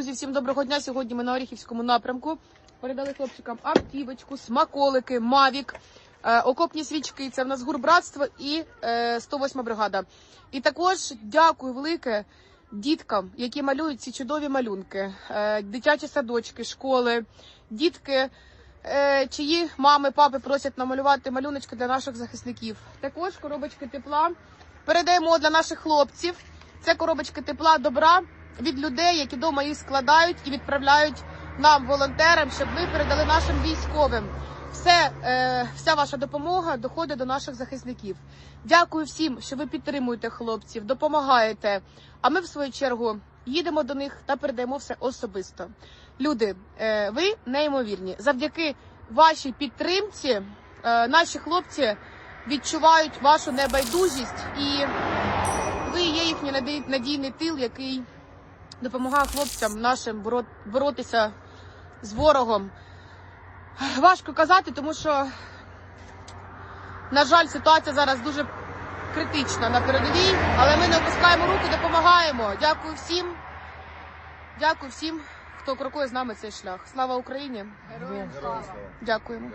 Друзі, всім доброго дня. Сьогодні ми на Оріхівському напрямку. Передали хлопчикам автівочку, смаколики, мавік, е, окопні свічки. Це в нас гурбратство і е, 108 бригада. І також дякую велике діткам, які малюють ці чудові малюнки, е, дитячі садочки, школи, дітки. е, Чиї мами, папи просять намалювати малюночки для наших захисників. Також коробочки тепла передаємо для наших хлопців. Це коробочки тепла добра від людей, які вдома їх складають і відправляють нам, волонтерам, щоб ми передали нашим військовим. Все, е, вся ваша допомога доходить до наших захисників. Дякую всім, що ви підтримуєте хлопців, допомагаєте. А ми, в свою чергу, їдемо до них та передаємо все особисто. Люди, е, ви неймовірні. Завдяки вашій підтримці е, наші хлопці відчувають вашу небайдужість і ви є їхній надійний тил, який допомагає хлопцям нашим боро- боротися з ворогом. Важко казати, тому що, на жаль, ситуація зараз дуже критична на передовій, але ми не опускаємо руки, допомагаємо. Дякую всім. Дякую всім, хто крокує з нами цей шлях. Слава Україні! Героям слава! Дякуємо.